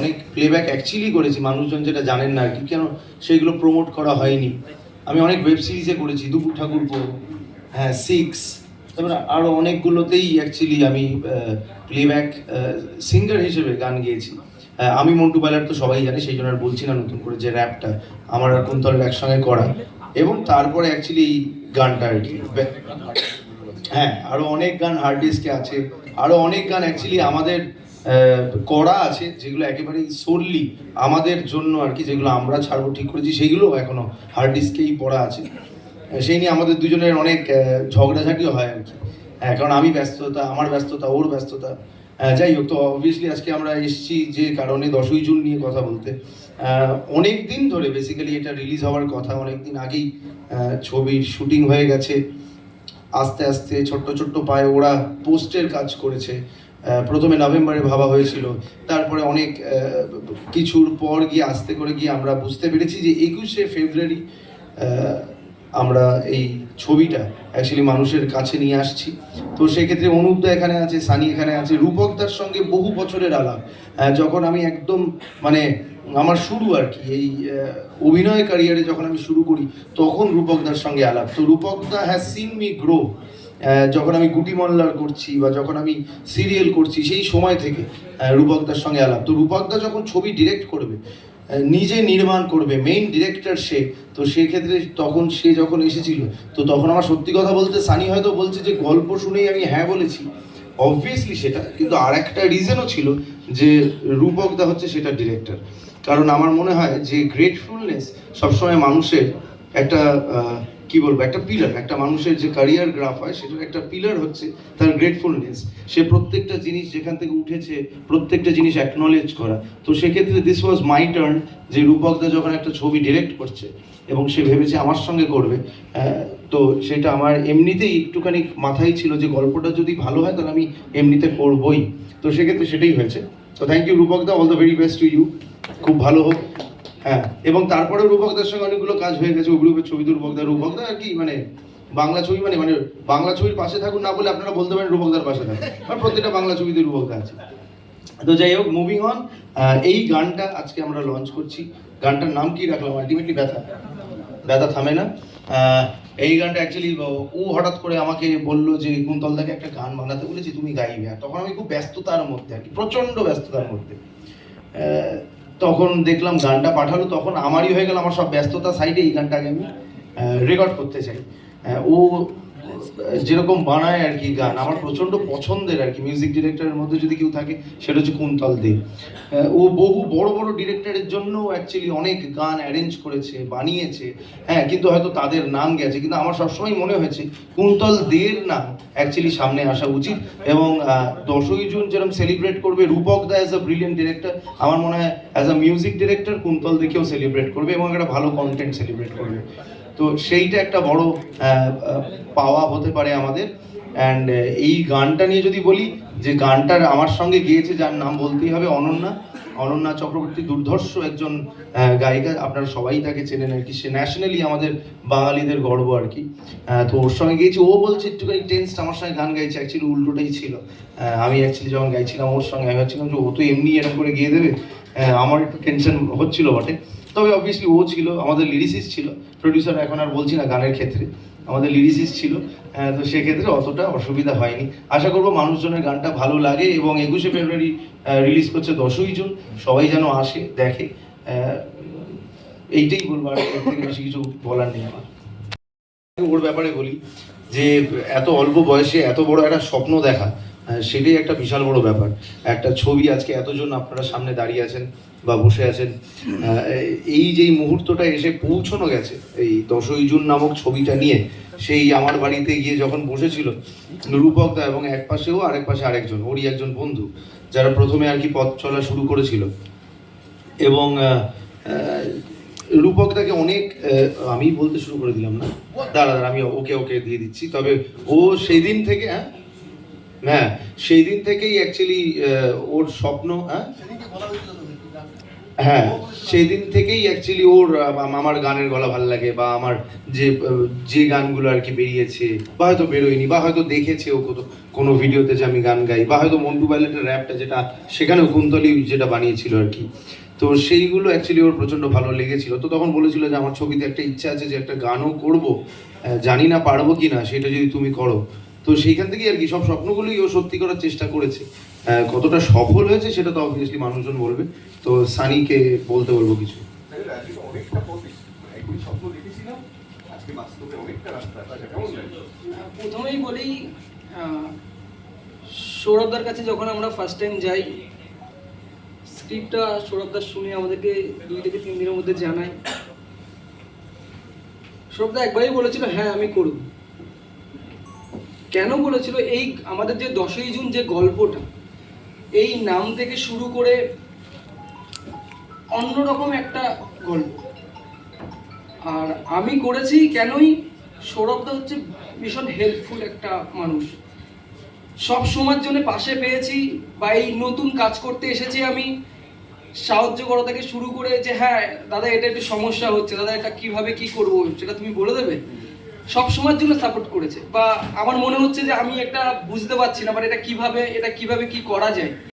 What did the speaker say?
অনেক playback actually করেছি, মানুষজন যেটা জানেন না কি, কেন সেইগুলো প্রমোট করা হয়নি। আমি অনেক ওয়েব সিরিজে করেছি, দুপুর ঠাকুর হ্যাঁ সিক্স তারপরে আরও অনেকগুলোতেই অ্যাকচুয়ালি আমি প্লেব্যাক সিঙ্গার হিসেবে গান গেয়েছি। আমি মন্টু পাইলার তো সবাই জানে, সেই জন্য আর বলছি না নতুন করে যে র্যাপটা আমার আর কুন্তলের একসঙ্গে করা। এবং তারপরে অ্যাকচুয়ালি এই গানটা আর কি হ্যাঁ আরও অনেক গান হার্ড ডিস্কে আছে আরও অনেক গান অ্যাকচুয়ালি আমাদের করা আছে, যেগুলো একেবারেই সোললি আমাদের জন্য আর কি, যেগুলো আমরা ছাড়বো, ঠিক করেছি, সেইগুলো এখনও হার্ড ডিস্কেই পড়া আছে। সেই নিয়ে আমাদের দুজনের অনেক ঝগড়াঝাটিও হয় আর কি। হ্যাঁ কারণ আমি ব্যস্ততা, আমার ব্যস্ততা, ওর ব্যস্ততা। যাই হোক, তো অবভিয়াসলি আজকে আমরা এসেছি যে কারণে দশই জুন নিয়ে কথা বলতে। অনেক দিন ধরে বেসিক্যালি এটা রিলিজ হওয়ার কথা, অনেক দিন আগেই ছবির শুটিং হয়ে গেছে। আস্তে আস্তে ছোট্ট ছোট্ট পায়ে ওরা পোস্টের কাজ করেছে। প্রথমে নভেম্বরে ভাবা হয়েছিল। তারপরে অনেক কিছুর পর গিয়ে আস্তে করে গিয়ে আমরা বুঝতে পেরেছি যে একুশে ফেব্রুয়ারি আমরা এই ছবিটা অ্যাকচুয়ালি মানুষের কাছে নিয়ে আসছি। তো সেক্ষেত্রে অনুপদা এখানে আছে, সানি এখানে আছে রূপক রূপকদার সঙ্গে বহু বছরের আলাপ। যখন আমি একদম মানে আমার শুরু আর কি, এই অভিনয় ক্যারিয়ারে যখন আমি শুরু করি, তখন রূপকদার সঙ্গে আলাপ। তো রূপকদা হ্যাজ সিন মি গ্রো যখন আমি গুটি মল্লার করছি বা যখন আমি সিরিয়াল করছি, সেই সময় থেকে রূপকদার সঙ্গে আলাপ। তো রূপকদা যখন ছবি ডিরেক্ট করবে নিজে নির্মাণ করবে মেইন ডিরেক্টর সে, তো সেক্ষেত্রে তখন সে যখন এসেছিল, তো তখন আমার সত্যি কথা বলতে সানি হয়তো বলছে যে, গল্প শুনেই আমি হ্যাঁ বলেছি। অবভিয়াসলি সেটা, কিন্তু আর একটা রিজনও ছিল যে, রূপকদা হচ্ছে সেটা ডিরেক্টর কারণ আমার মনে হয় যে গ্রেটফুলনেস সবসময় মানুষের একটা কি বলব একটা পিলার একটা মানুষের যে ক্যারিয়ার গ্রাফ হয় সেটার একটা পিলার হচ্ছে তার গ্রেটফুলনেস সে প্রত্যেকটা জিনিস যেখান থেকে উঠেছে প্রত্যেকটা জিনিস অ্যাকনোলেজ করা। তো সেক্ষেত্রে দিস ওয়াজ মাই টার্ন যে রূপকদা যখন একটা ছবি ডিরেক্ট করছে এবং সে ভেবেছে আমার সঙ্গে করবে আহ, তো সেটা আমার এমনিতেই একটুখানি মাথায় ছিল যে গল্পটা যদি ভালো হয় তাহলে আমি এমনিতে করবই। তো সেক্ষেত্রে সেটাই হয়েছে। তো thank you রূপকদা all the very best to you খুব ভালো হোক। হ্যাঁ এবং তারপরে রূপকদার সঙ্গে অনেকগুলো কাজ হয়ে গেছে অভিরূপের ছবি তো রূপকদা রূপকদা আর কি মানে বাংলা ছবি মানে মানে বাংলা ছবির পাশে থাকুন না বলে আপনারা বলতে পারেন রূপকদার পাশে থাকুন আর প্রত্যেকটা বাংলা ছবিতে রূপকদা আছে। তো যাই হোক মুভিং অন এই গানটা আজকে আমরা লঞ্চ করছি। গানটার নাম কি রাখলাম? আলটিমেটলি ব্যথা। ব্যথা থামে না। এই গানটা অ্যাকচুয়ালি ও হঠাৎ করে আমাকে বলল যে কুন্তলদাকে একটা গান বানাতে বলেছি, তুমি গাইবে। আর তখন আমি খুব ব্যস্ততার মধ্যে আর কি, প্রচণ্ড ব্যস্ততার মধ্যে। তখন দেখলাম গানটা পাঠালো, তখন আমারই হয়ে গেল আমার সব ব্যস্ততা সাইডে এই গানটাকে আমি রেকর্ড করতে চাই। ও যেরকম বানায় আর কি গান, আমার প্রচণ্ড পছন্দের আর কি মিউজিক ডিরেক্টরের মধ্যে যদি কেউ থাকে, সেটা হচ্ছে কুন্তল দে। ও বহু বড় বড় ডিরেক্টরের জন্য অ্যাকচুয়ালি অনেক গান অ্যারেঞ্জ করেছে, বানিয়েছে। হ্যাঁ কিন্তু হয়তো তাদের নাম গেছে, কিন্তু আমার সবসময় মনে হয়েছে কুন্তল দের নাম অ্যাকচুয়ালি সামনে আসা উচিত এবং দশই জুন যেরকম সেলিব্রেট করবে Rupak da as a brilliant director আমার মনে হয় as a music director Kuntal দেখেও সেলিব্রেট করবে এবং একটা ভালো কন্টেন্ট সেলিব্রেট করবে। তো সেইটা একটা বড় পাওয়া হতে পারে আমাদের। অ্যান্ড এই গানটা নিয়ে যদি বলি, যে গানটার আমার সঙ্গে গিয়েছে, যার নাম বলতেই হবে অনন্যা। অনন্যা চক্রবর্তী দুর্ধর্ষ একজন গায়িকা, আপনারা সবাই তাকে চেনেন আর কি। সে ন্যাশনালি আমাদের বাঙালিদের গর্ব আর কি। তো ওর সঙ্গে গিয়েছি। ও বলছে, একটুখানি টেন্সড আমার সঙ্গে গান গাইছে। অ্যাকচুয়ালি উল্টোটাই ছিল। আমি অ্যাকচুয়ালি যখন গাইছিলাম ওর সঙ্গে, আমি ভাবছিলাম যে ও তো এমনি এরকম করে গিয়ে দেবে। আমার একটু টেনশন হচ্ছিল বটে। তবে অবভিয়াসলি ও ছিল, আমাদের লিরিসিস ছিল। প্রডিউসার এখন আর বলছি না গানের ক্ষেত্রে, আমাদের লিরিসিস ছিল। তো সেক্ষেত্রে অতটা অসুবিধা হয়নি। আশা করব মানুষজনের গানটা ভালো লাগে এবং একুশে ফেব্রুয়ারি রিলিজ করছে দশই জুন। সবাই যেন আসে, দেখে। এইটাই বলব আর বেশি কিছু বলার নেই আমার। ওর ব্যাপারে বলি যে, এত অল্প বয়সে এত বড় একটা স্বপ্ন দেখা সেটাই একটা বিশাল বড় ব্যাপার। একটা ছবি আজকে এতজন আপনারা সামনে দাঁড়িয়ে আছেন বা বসে আছেন এই যে মুহূর্তটা এসে পৌঁছানো গেছে এই দশই জুন নামক ছবিটা নিয়ে সেই আমার বাড়িতে গিয়ে যখন বসেছিল রূপকদা এবং এক পাশেও আরেক পাশে আরেকজন ওরই একজন বন্ধু যারা প্রথমে আর কি পথ চলা শুরু করেছিল। এবং আহ, রূপকদাকে অনেক আমি বলতে শুরু করে দিলাম না। দাঁড়া আমি ওকে ওকে দিয়ে দিচ্ছি। তবে ও সেই দিন থেকে হ্যাঁ হ্যাঁ সেই দিন থেকেই অ্যাকচুয়ালি ওর স্বপ্ন হ্যাঁ? হ্যাঁ সেই দিন থেকেই অ্যাকচুয়ালি ওর আমার গানের গলা ভালো লাগে, বা আমার যে যে গানগুলো আর কি বেরিয়েছে, বা হয়তো বেরোয়নি, বা হয়তো দেখেছে ও কোনো ভিডিওতে যে আমি গান গাই, বা হয়তো মন্টু পাইলটের র্যাপটা যেটা সেখানে কুন্তলি যেটা বানিয়েছিল আর কি। তো সেইগুলো অ্যাকচুয়ালি ওর প্রচণ্ড ভালো লেগেছিল। তো তখন বলেছিল যে, আমার ছবিতে একটা ইচ্ছা আছে যে একটা গানও করব। জানি না পারব কি না সেটা যদি তুমি করো। তো সেইখান থেকেই আর কি সব স্বপ্নগুলোই ও সত্যি করার চেষ্টা করেছে। কতটা সফল হয়েছে সেটা তো অবভিয়াসলি মানুষজন বলবে। তো সানিকে বলতে বলব কিছু। রাস্তা আচ্ছা লাগে প্রথমেই বলি সৌরভদার কাছে যখন আমরা ফার্স্ট টাইম যাই স্ক্রিপ্টটা সৌরভদার শুনে আমাদেরকে দুই থেকে তিন দিনের মধ্যে জানায়। সৌরভদা একবারই বলেছিল হ্যাঁ আমি করব। কেন বলেছিল? এই আমাদের যে দশই জুন যে গল্পটা, এই নাম থেকে শুরু করে অন্যরকম একটা গল্প। আর আমি করেছি কেনই? সৌরভদা হচ্ছে ভীষণ হেল্পফুল একটা মানুষ। সব সময়ের জন্য পাশে পেয়েছি বা এই নতুন কাজ করতে এসেছি আমি। সাহায্য করা থেকে শুরু করে যে হ্যাঁ দাদা, এটা একটু সমস্যা হচ্ছে। দাদা, এটা কীভাবে কি করব? সেটা তুমি বলে দেবে? সব সময়ের জন্য সাপোর্ট করেছে। বা আমার মনে হচ্ছে যে আমি একটা বুঝতে পারছি না বাট এটা কীভাবে এটা কীভাবে কি করা যায়?